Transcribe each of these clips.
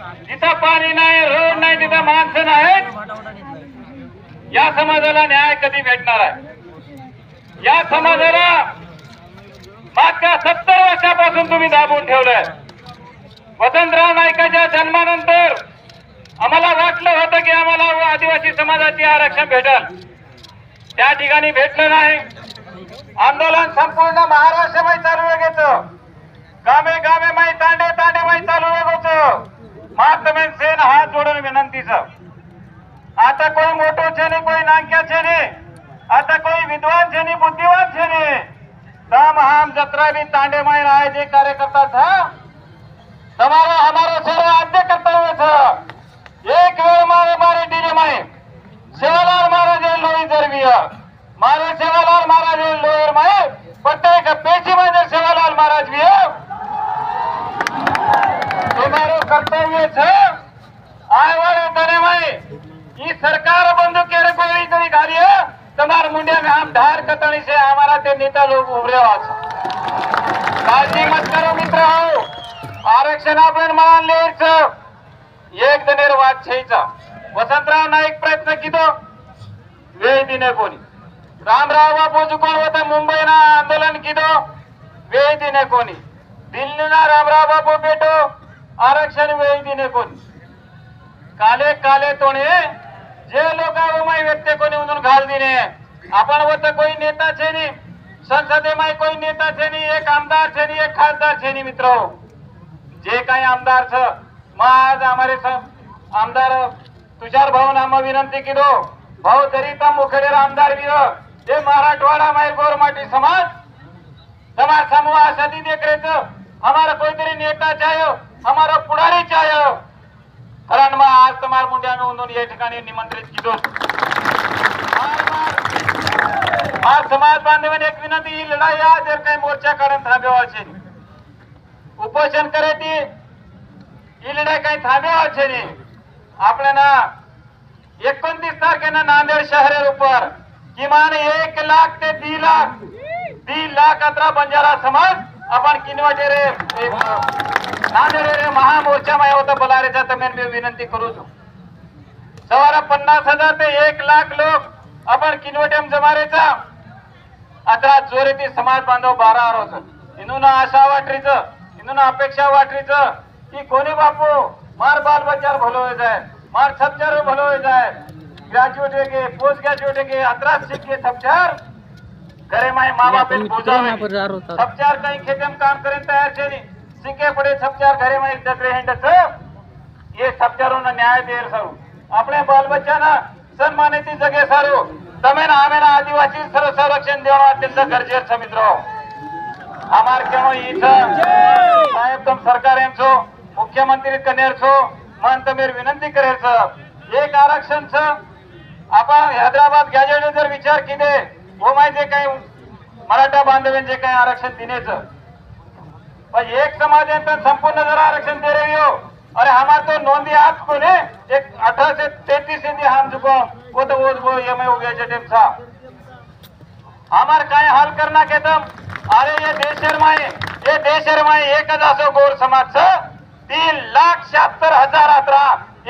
जिथं पाणी नाही रोड नाही तिथं माणसं नाहीत. या समाजाला न्याय कधी भेटणार आहे? या समाजाला मागच्या सत्तर वर्षापासून तुम्ही दाबून ठेवलंय. वसंतराव नाईकाच्या जन्मानंतर आम्हाला वाटलं होतं की आम्हाला आदिवासी समाजाचे आरक्षण भेटल. त्या ठिकाणी भेटलं नाही. आंदोलन संपूर्ण महाराष्ट्रमय चालू घ्यायचं गामे गामे माई तांडे तांडे माई चालू घ्यायचं માતમેન સેન હાથ જોડવાની વિનંતી છે આતા કોઈ મોટો છે ને કોઈ નાંક્યા છે ને આતા કોઈ વિદ્વાન છે ને બુદ્ધિવાન છે ને તમ હામ જત્રા બી તાંડે માં આય જે કાર્યકર્તા થા તમારો અમારો સર આદ્ય કર્તવ્ય છે એક વેળ મારે મારી ડીજે માં સેવાલાલ મહારાજે લોહી ધરવી મારે સેવાલાલ મહારાજે લોહી માં પટેક પેશી માં कर्तव्य छे आए वाले बने भाई ये सरकार बंद के रे कोई करी कार्य तमार मुंडिया में हम धार कतणी से हमारा ते नेता लोग उभरेवा छे काजी मत करो मित्र हो. आरक्षण आपण मान ले छे एक दिन रे बात छे छे वसंतराव नायक प्रयत्न कीतो? वे दिने कोनी रामराव बापू जो कोण होता मुंबई ना आंदोलन कीतो? वे दिने कोनी दिल्ली ना रामराव बापू बेटो आरक्षण वेळी दिने कोण? काले काले तोणे जे लोक माई व्यक्ती कोणी म्हणून घाल दिने आपण वत कोई नेता छे नी संसदे माई कोई नेता छे नी एक आमदार छे नी एक खासदार छे नी मित्रो हो. जे काही आमदार छ मग आज आम्हारे आमदार तुषार भाऊ नाम विनंती किलो. भाऊ दरिता मुखेडेर आमदार वीर हे मराठवाडा माई गोरमाटी समाज समाज समूह सदी देख रहे तो हमारा कोई तरी नेता चाहिए हो. हमारा पुढारी चाय कारण मग आज तुम्हाला मुंडे आम्ही उंदून या ठिकाणी निमंत्रित केलो आज समाज बांधवांनी एक विनंती ही लढाई आज जर काही मोर्चा काढून थांबवायचे. उपोषण करायची ही लढाई काही थांबवायचे नाही. आपल्याला एकोणतीस तारखेला नांदेड शहर उपर किमान एक लाख ते दी लाख दी लाख अत्रा बंजारा समाज आपण किनवटे रे नांदेड महामोर्चा माया होता. बलारेचा तर मी विनंती करू छो सवारा पन्नास हजार ते एक लाख लोक आपण किनवटेम जमारेचा. आता जोरेती समाज बांधव बारा आरोच इनून आशा वाटरीच इनून अपेक्षा वाटरीच की कोणी बापू मार बाल बच्चार भलो हो जाए मार छपचार भलो जाय. जाए ग्रेजुएट हो गए पोस्ट ग्रेजुएट हो गए अतरास सीख के छपचार करे माए मा बाप बोझा छपचार कहीं खेते काम करें तयार छे સિકે પડે છપચાર ઘરે માં એક ડગરે હેન્ડ છે એ છપચારોનો ન્યાય દેર સારું આપણે બાલ બચ્ચાના સન્માનિત જગે સારું તમે ને આમે ના આદિવાસી સર સંરક્ષણ દેવાનું અત્યંત ગરજેર છે મિત્રો અમાર કેણો ઈ છે સાહેબ તમ સરકાર એમ છો મુખ્યમંત્રી કનેર છો મન તમે વિનંતી કરેલ છે એક आरक्षण છે आपण हैदराबाद गॅजेट जर विचार केले हो माहिती जे काही मराठा बांधवांचे जे काही आरक्षण दिनेचं बस एक समाज है तो संपूर्ण जरा आरक्षण दे रही हो. अरे हमार तो नोंदी आप को ने एक अठारह से तैतीस हिंदी हम चुको वो तो वो वो ये मैं हो गया जटेम सा। हमार काय हाल करना के तुम अरे ये देश शर्माए ये देश शर्माए एक असो गोर समाज छ। तीन लाख शहात्तर हजार अठरा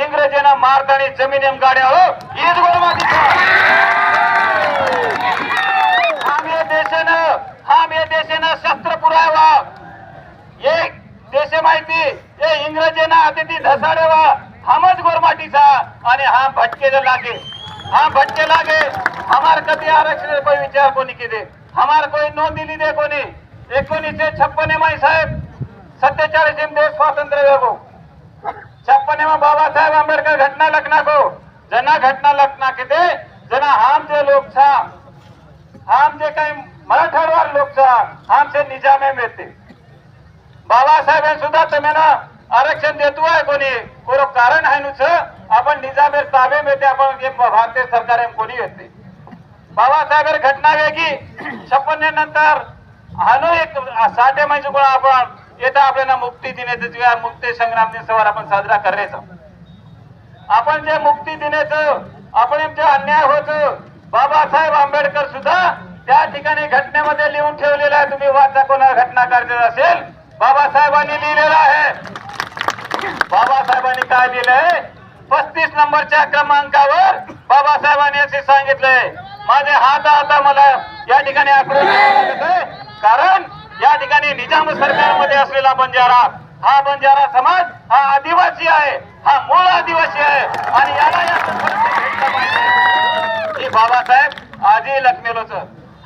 इंग्रजीनं मारतानी जमीन एम गाड्या हो हीच गोर हम ये देशानं हम ये देशानं शस्त्र पुरावा एक देश माहिती हे इंग्रजीना अतिथी ढसाडेवा हमच गोरमाटीचा आणि हा भटके जर लागे. हा भटके लागे हमार कधी आरक्षण कोई विचार कोणी केले? हमार कोई नोंद दिली दे कोणी? एकोणीसशे छप्पन माई साहेब सत्तेचाळीस देश स्वातंत्र्य वेगो छप्पन में बाबासाहेब आंबेडकर घटना लखना को. जना घटना लखना के दे जना हम जे लोक छा हम जे काही मराठवाडवार लोक छा हमसे निजामे मिळते. बाबासाहेबांनी सुद्धा तुम्ही आरक्षण देतो आहे कोणी. कोण कारण आहे नुच आपण निजामेर ताबे मिळते आपण हे भारतीय सरकार कोणी येते बाबासाहेब घटना वेगळी. छप्पन नंतर हानो एक साठे महिने कोण आपण. येता आपल्याला मुक्ती दिनाचं मुक्ती संग्राम दिन सवार आपण साजरा करायचा. आपण जे मुक्ती दिनाचं आपण जे अन्याय होत बाबासाहेब आंबेडकर सुद्धा त्या ठिकाणी घटनेमध्ये लिहून ठेवलेलं आहे. तुम्ही वाचा कोणा घटना करायचं असेल बाबासाहेबांनी लिहिलेलं आहे. बाबासाहेबांनी काय लिहिलंय? पस्तीस नंबरच्या क्रमांकावर बाबासाहेबांनी असे सांगितलंय. माझे हात आता मला या ठिकाणी आकडून कारण या ठिकाणी निजाम सरकारमध्ये असलेला बंजारा हा बंजारा समाज हा आदिवासी आहे हा मूळ आदिवासी आहे. आणि याला या सरकारने बाबासाहेब आजही लखमेलोच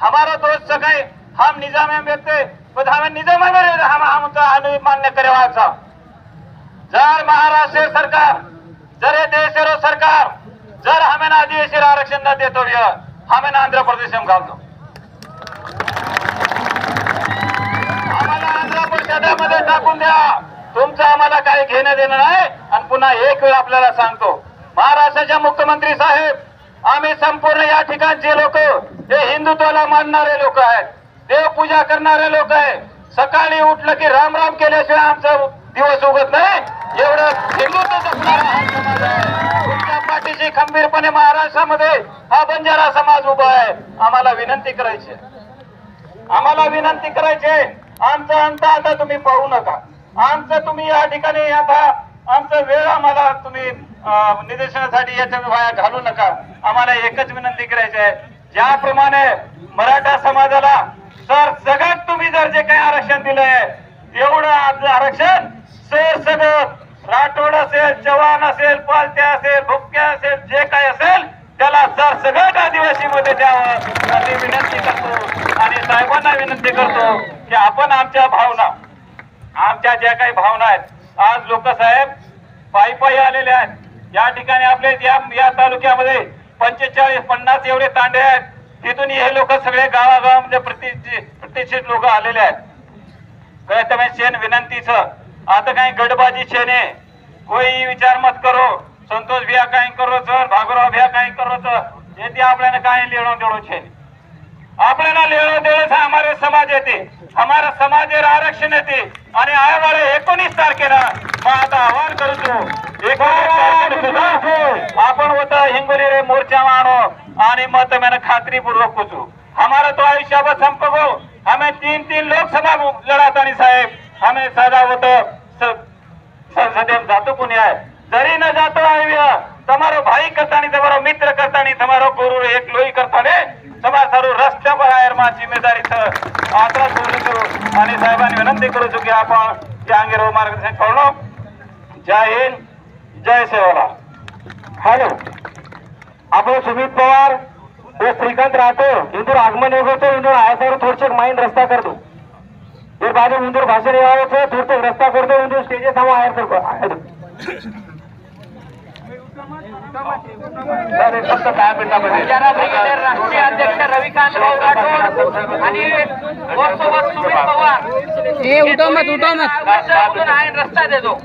हमारा दोस्त सकाळी हम निजाम व्यक्ती हमें निजाम में रहे हम हम तो मान्य करे वाचा जर महाराष्ट्र सरकार जर देश सरकार जर हमें आदिवासी आरक्षण न देतो हमें आंध्र प्रदेश में घालतो. आम्हाला आंध्र प्रदेशामध्ये टाकून द्या. तुमचं आम्हाला काही घेणं देणं नाही. आणि पुन्हा एक वेळ आपल्याला सांगतो. महाराष्ट्राचे मुख्यमंत्री साहेब आम्ही संपूर्ण या ठिकाणचे लोक हे हिंदुत्वाला मानणारे लोक आहेत. देवपूजा करणारे लोक आहे. सकाळी उठलं की राम राम केल्याशिवाय आमचा दिवस उगत नाही. एवढं हिंदुत्व जपणारा पाठीशी खंबीरपणे महाराष्ट्रामध्ये हा बंजारा समाज उभा आहे. आम्हाला विनंती करायची आहे. आम्हाला विनंती करायची आहे. आमचा अंत आता तुम्ही पाहू नका. आमचं तुम्ही या ठिकाणी आता आमचा वेळ आम्हाला तुम्ही निदर्शनासाठी याच्या वाया घालू नका. आम्हाला एकच विनंती करायची आहे. ज्याप्रमाणे मराठा समाजाला सर सगळ्यात तुम्ही जर जे काही आरक्षण दिलंय एवढं आपलं आरक्षण सर सगळं राठोड असेल जवान असेल पालत्या असेल भुक्या असेल जे काही असेल त्याला सर सगळं आदिवासी मध्ये द्यावं. अशी विनंती करतो आणि साहेबांना विनंती करतो की आपण आमच्या भावना आमच्या ज्या काही भावना आहेत आज लोक साहेब पायी पायी आलेले आहेत. या ठिकाणी आपले या या तालुक्यामध्ये पंचेचाळीस पन्नास एवढे तांडे आहेत. तिथून हे लोक सगळे गावागावामध्ये प्रतिष्ठित लोक आलेले आहेत. काय शेन शेण विनंतीच. आता काही गडबाजी शेण आहे. कोई विचार मत करो. संतोष भिया काही करो सर भागुराव भिया काही करो सर. येते आपल्याला काही लेणो देणो छे आपल्याला लेणो देणं से हमारे समाज येते. हमारा समाज आरक्षण येते. आणि आयोगाला एकोणीस तारखेला मग आता आव्हान करतो. एकोणीस माने मत मैंने खातरी पूर्वक पूछू हमारा तो आयुष्य पर संपर्क हो हमें तीन तीन लोकसभा लड़ा था साहेब हमें सदा वो तो संसदीय जातो पुण्य है जरी न जातो आव्या તમારો ભાઈ કરતા નહીં તમારો મિત્ર કરતા નહીં તમારો ગુરુ એક લોહી કરતા ને તમારા સારું રસ્તા પર આયરમાં જિમ્મેદારી આશરા કરું છું અને સાહેબાની વિનંતી કરું છું કે આ પણ ત્યાં અંગે માર્ગદર્શન કરો જય હિન્દ જય સેવાલા હાલો आपले सुमित पवार व श्रीकांत राहतो इंदूर आगमन होतो इंदूर आयासावर थोडशे माइंड रस्ता करतो. ते बाजू इंदूर भाषण येवायचं थोडसे रस्ता करतो इंदूर स्टेजे समोर आयर करतो राष्ट्रीय अध्यक्ष रविकांत राठोड आणि सुमित पवार हे उठव मत रस्ता देतो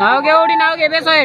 नाव घे नाव घे बेसोय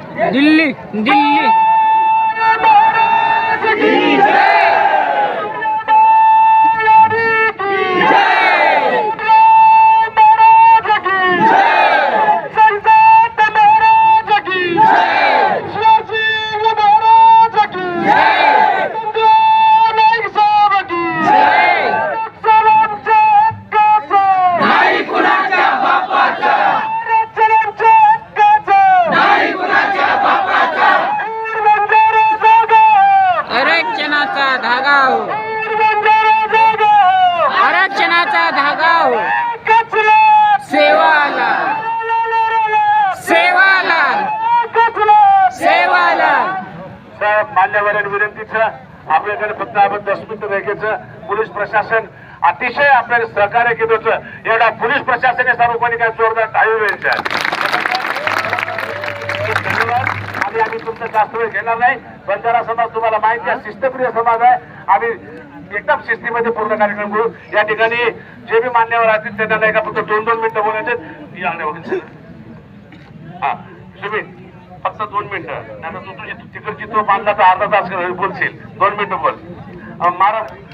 दिल्ली दिल्ली. मान्यवर विनंतीचं आपल्याकडे फक्त आपण दस मिनिट द्यायचं पोलीस प्रशासन अतिशय आपल्याला सहकार्य केलं होतं. एवढा पोलीस प्रशासन हे सर्वपणी काय जोरदार टाळी वेळचे धन्यवाद. आणि आम्ही तुमचा जास्त वेळ घेणार नाही. बंजारा समाज तुम्हाला माहिती आहे शिस्तप्रिय समाज आहे. आम्ही एकदम शिस्तीमध्ये पूर्ण कार्यक्रम करू. या ठिकाणी जे बी मान्यवर असतील त्यांना नाही का फक्त दोन दोन मिनिटं बोलायचे हा सुमित. फक्त दोन मिनिटं. नाही तू तुझी तिकडची तो बांधला तर अर्धा तास बोलशील. दोन मिनिटं बोल. अं, महाराज